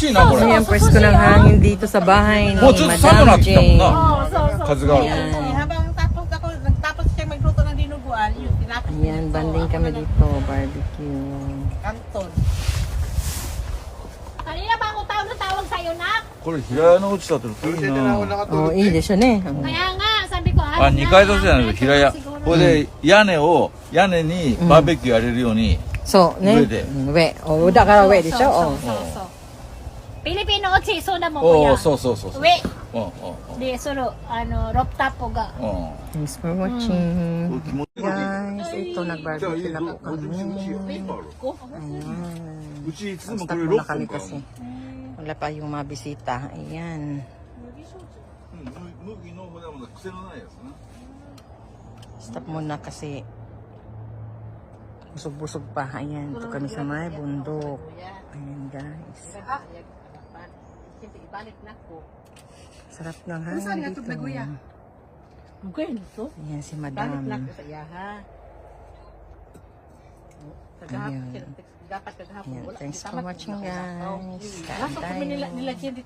しいな、こ Ano れ。 yung pwesto ng hangin dito sa bahay ni もうちょっと寒くな Madam ってきたもん Jane. な。 Oo, so, so. Kazu ga. Ayan. Eh, Habang tapos ako, nagtapos siya magluto ng dinuguan, yun, tinapos Ayan, banding kami dito. Barbecue. Kanton. Kanina pa ako tawag na tawag sa'yo, nak. これ、平屋の落ちたっていいな。 Oh, i de siya ne. Kaya nga, sabi ko, あ、2階建てじゃないの、平屋。これで、屋根を、屋根にバーベキューやれるように、 So, ne? Uwe de. We. Oh, uda ka raw we de siya. Oh. So, so, so. Pilipino o season na mo kuya. Oo, so, so, so. so. We. Oo, oo, oo. Di, solo, ano, rooftop po ga. Oo. Thanks for watching. Guys, ito nagbarbecue na po kami. Ayan. Ang stock muna kami kasi. Wala pa yung mga bisita. Ayan. Stop muna kasi busog-busog pa. Ayan, ito kami sa may bundok. Ayan guys. Ibalik na ko. Sarap ng hangin dito. Okay, nito. Ayan si Balik na Madam. ko sa iyaha. Kagahapon, Ayun. dapat kagahapon. Ayan, wala. thanks for watching guys. Kain Nasa kami nila, tayo. dito